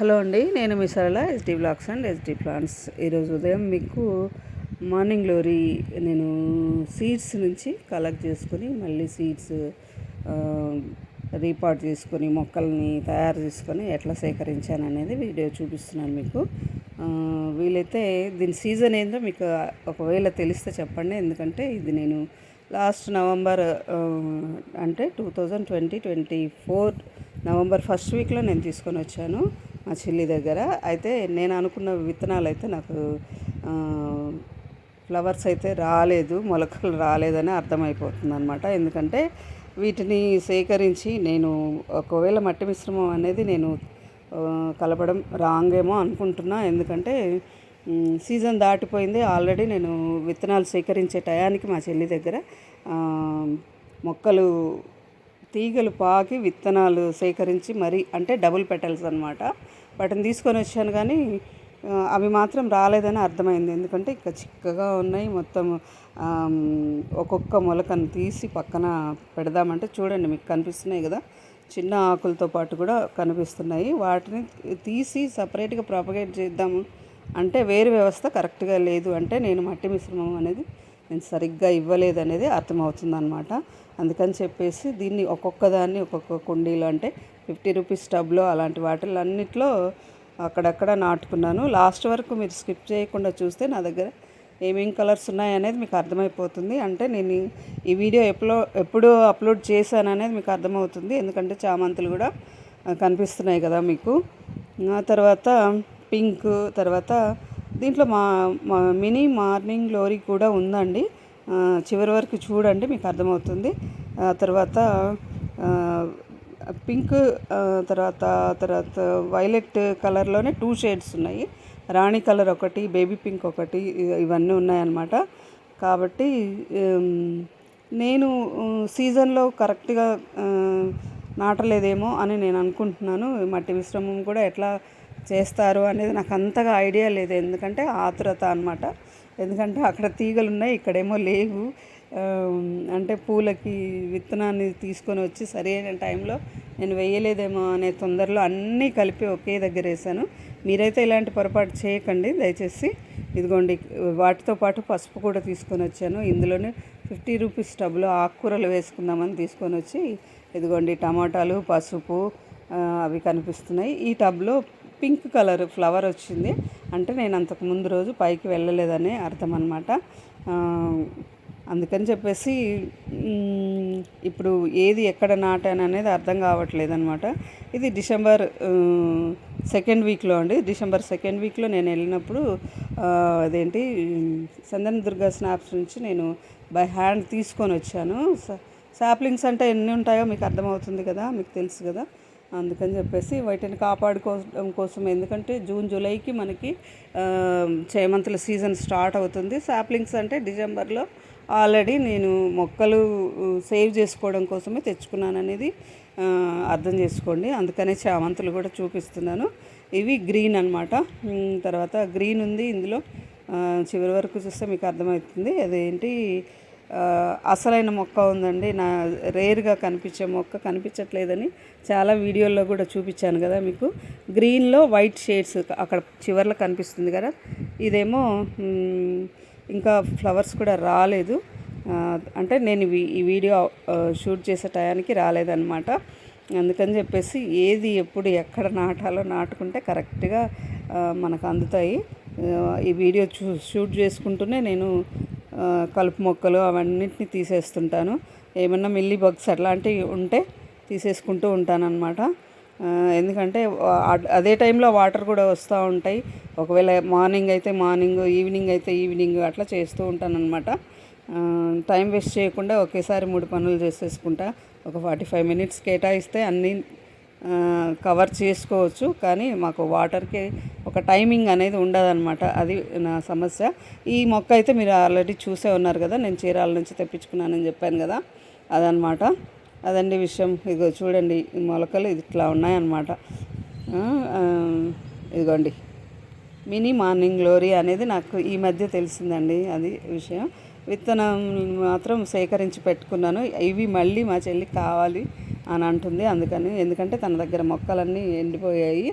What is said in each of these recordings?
Hello అండి నేను మీ Sarala SD blogs and SD plants ఈరోజు ఉదయం మీకు మార్నింగ్ గ్లోరీ నేను సీడ్స్ నుంచి కలెక్ట్ చేసుకుని మళ్ళీ సీడ్స్ రీపాట్ చేసుకొని మొక్కల్ని తయారు చేసుకొని ఎట్లా సేకరించాను అనేది వీడియో చూపిస్తున్నాను మీకు. వీలైతే దీని సీజన్ ఏందో మీకు ఒకవేళ తెలిస్తే చెప్పండి. ఎందుకంటే ఇది నేను లాస్ట్ నవంబర్ అంటే two thousand twenty twenty four November first వీక్లో నేను తీసుకొని వచ్చాను. మా చెల్లి దగ్గర. అయితే నేను అనుకున్న విత్తనాలు అయితే నాకు ఫ్లవర్స్ అయితే రాలేదు మొలకలు రాలేదని అర్థమైపోతుంది అనమాట ఎందుకంటే వీటిని సేకరించి నేను ఒకవేళ మట్టి మిశ్రమం అనేది నేను కలపడం రాంగ్ ఏమో అనుకుంటున్నా. ఎందుకంటే సీజన్ దాటిపోయింది. ఆల్రెడీ నేను విత్తనాలు సేకరించే టయానికి మా చెల్లి దగ్గర మొక్కలు తీగలు పాకి విత్తనాలు సేకరించి మరి అంటే డబుల్ పెటల్స్ అనమాట వాటిని తీసుకొని వచ్చాను కానీ అవి మాత్రం రాలేదని అర్థమైంది. ఎందుకంటే ఇంకా చిక్కగా ఉన్నాయి. మొత్తం ఒక్కొక్క మొలకను తీసి పక్కన పెడదామంటే చూడండి మీకు కనిపిస్తున్నాయి కదా. చిన్న ఆకులతో పాటు కూడా కనిపిస్తున్నాయి. వాటిని తీసి సపరేట్గా ప్రాపగేట్ చేద్దాము అంటే వేరు వ్యవస్థ కరెక్ట్గా లేదు అంటే నేను మట్టి మిశ్రమం అనేది నేను సరిగ్గా ఇవ్వలేదు అనేది అర్థమవుతుంది అనమాట అందుకని చెప్పేసి దీన్ని ఒక్కొక్క దాన్ని ఒక్కొక్క కుండీలో అంటే ఫిఫ్టీ రూపీస్ టబ్లో అలాంటి వాటిలన్నిట్లో అక్కడక్కడ నాటుకున్నాను. లాస్ట్ వరకు మీరు స్కిప్ చేయకుండా చూస్తే నా దగ్గర ఏమేం కలర్స్ ఉన్నాయనేది మీకు అర్థమైపోతుంది. అంటే నేను ఈ- వీడియో ఎప్పుడో ఎప్పుడు అప్లోడ్ చేశాను అనేది మీకు అర్థమవుతుంది. ఎందుకంటే చామంతులు కూడా కనిపిస్తున్నాయి కదా మీకు. ఆ తర్వాత పింక్ తర్వాత దీంట్లో మా మా మినీ మార్నింగ్ గ్లోరీ కూడా ఉందండి. చివరి వరకు చూడండి మీకు అర్థమవుతుంది. ఆ తర్వాత పింక్ తర్వాత తర్వాత వైలెట్ కలర్లోనే టూ షేడ్స్ ఉన్నాయి. రాణి కలర్ ఒకటి బేబీ పింక్ ఒకటి ఇవన్నీ ఉన్నాయన్నమాట. కాబట్టి నేను సీజన్లో కరెక్ట్గా నాటలేదేమో అని నేను అనుకుంటున్నాను. మట్టి మిశ్రమం కూడా ఎట్లా చేస్తారు అనేది నాకు అంతగా ఐడియా లేదు. ఎందుకంటే ఆతురత అనమాట ఎందుకంటే అక్కడ తీగలు ఉన్నాయి ఇక్కడేమో లేవు. అంటే పూలకి విత్తనాన్ని తీసుకొని వచ్చి సరైన టైంలో నేను వేయలేదేమో అనే తొందరలో అన్నీ కలిపి ఒకే దగ్గర వేసాను. మీరైతే ఇలాంటి పొరపాటు చేయకండి. దయచేసి ఇదిగోండి వాటితో పాటు పసుపు కూడా తీసుకొని వచ్చాను. ఇందులోనే ఫిఫ్టీ రూపీస్ టబ్లో ఆకుకూరలు వేసుకుందామని తీసుకొని వచ్చి ఇదిగోండి టమాటాలు పసుపు అవి కనిపిస్తున్నాయి. ఈ టబ్లో పింక్ కలర్ ఫ్లవర్ వచ్చింది. అంటే నేను అంతకు ముందు రోజు పైకి వెళ్ళలేదనే అర్థం అనమాట అందుకని చెప్పేసి ఇప్పుడు ఏది ఎక్కడ నాటాను అనేది అర్థం కావట్లేదు అనమాట ఇది డిసెంబర్ సెకండ్ వీక్లో అండి. డిసెంబర్ సెకండ్ వీక్లో నేను వెళ్ళినప్పుడు అదేంటి సందన దుర్గా స్నాప్స్ నుంచి నేను బై హ్యాండ్ తీసుకొని వచ్చాను. సాప్లింగ్స్ అంటే ఎన్ని ఉంటాయో మీకు అర్థమవుతుంది కదా మీకు తెలుసు కదా. అందుకని చెప్పేసి వాటిని కాపాడుకోవడం కోసం. ఎందుకంటే జూన్ జూలైకి మనకి చేమంతుల సీజన్ స్టార్ట్ అవుతుంది. సాప్లింగ్స్ అంటే డిసెంబర్లో ఆల్రెడీ నేను మొక్కలు సేవ్ చేసుకోవడం కోసమే తెచ్చుకున్నాను అనేది అర్థం చేసుకోండి. అందుకనే చామంతులు కూడా చూపిస్తున్నాను. ఇవి గ్రీన్ అనమాట తర్వాత గ్రీన్ ఉంది ఇందులో. చివరి వరకు చూస్తే మీకు అర్థమవుతుంది. అదేంటి? అసలైన మొక్క ఉందండి. నా రేర్గా కనిపించే మొక్క కనిపించట్లేదని చాలా వీడియోల్లో కూడా చూపించాను కదా మీకు. గ్రీన్లో వైట్ షేడ్స్ అక్కడ చివర్లో కనిపిస్తుంది కదా. ఇదేమో ఇంకా ఫ్లవర్స్ కూడా రాలేదు. అంటే నేను ఈ వీడియో షూట్ చేసే టయానికి రాలేదన్నమాట. అందుకని చెప్పేసి ఏది ఎప్పుడు ఎక్కడ నాటాలో నాటుకుంటే కరెక్ట్గా మనకు అందుతాయి. ఈ వీడియో చూ షూట్ చేసుకుంటూనే నేను కలుపు మొక్కలు అవన్నిటిని తీసేస్తుంటాను. ఏమన్నా మిల్లీ బగ్స్ అట్లాంటివి ఉంటే తీసేసుకుంటూ ఉంటానన్నమాట. ఎందుకంటే అదే టైంలో వాటర్ కూడా వస్తూ ఉంటాయి. ఒకవేళ మార్నింగ్ అయితే మార్నింగ్ ఈవినింగ్ అయితే ఈవినింగ్ అట్లా చేస్తూ ఉంటానన్నమాట. టైం వేస్ట్ చేయకుండా ఒకేసారి మూడు పనులు చేసేసుకుంటా. ఒక ఫార్టీ ఫైవ్ మినిట్స్ కేటాయిస్తే అన్నీ కవర్ చేసుకోవచ్చు కానీ మాకు వాటర్కి ఒక టైమింగ్ అనేది ఉండదన్నమాట. అది నా సమస్య. ఈ మొక్క అయితే మీరు ఆల్రెడీ చూసే ఉన్నారు కదా నేను చీరాల నుంచి తెప్పించుకున్నానని చెప్పాను కదా అదనమాట అదండి విషయం. ఇదిగో చూడండి ఈ మొలకలు ఇది ఇట్లా ఉన్నాయన్నమాట. ఇదిగోండి. మినీ మార్నింగ్ గ్లోరీ అనేది నాకు ఈ మధ్య తెలిసిందండి అది విషయం. విత్తనం మాత్రం సేకరించి పెట్టుకున్నాను. ఇవి మళ్ళీ మా చెల్లికి కావాలి. అని అంటుంది. అందుకని ఎందుకంటే తన దగ్గర మొక్కలన్నీ ఎండిపోయాయి.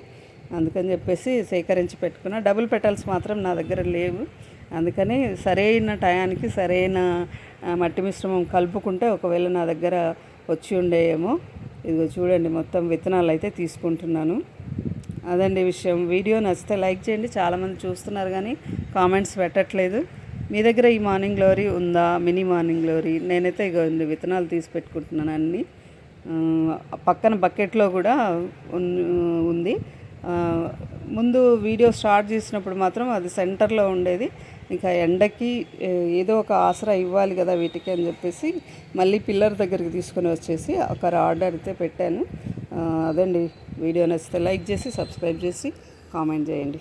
అందుకని చెప్పేసి సేకరించి పెట్టుకున్న. డబుల్ పెటల్స్ మాత్రం నా దగ్గర లేవు. అందుకని సరైన టయానికి సరైన మట్టి మిశ్రమం కలుపుకుంటే ఒకవేళ నా దగ్గర వచ్చి ఉండేయేమో. ఇదిగో చూడండి మొత్తం విత్తనాలు అయితే తీసుకుంటున్నాను. అదండి విషయం. వీడియో నచ్చితే లైక్ చేయండి. చాలామంది చూస్తున్నారు కానీ కామెంట్స్ పెట్టట్లేదు. మీ దగ్గర ఈ మార్నింగ్ గ్లోరీ ఉందా? Mini morning glory. నేనైతే ఇగో విత్తనాలు తీసి పెట్టుకుంటున్నాను అన్నీ. పక్కన బకెట్లో కూడా ఉన్- ఉంది. ముందు వీడియో స్టార్ట్ చేసినప్పుడు మాత్రం అది సెంటర్లో ఉండేది. ఇంకా ఎండకి ఏదో ఒక ఆసరా ఇవ్వాలి కదా వీటికి అని చెప్పేసి మళ్ళీ పిల్లర్ దగ్గరికి తీసుకొని వచ్చేసి ఒక రాడ్ అయితే పెట్టాను. అదండి. వీడియో నచ్చితే లైక్ చేసి సబ్స్క్రైబ్ చేసి కామెంట్ చేయండి.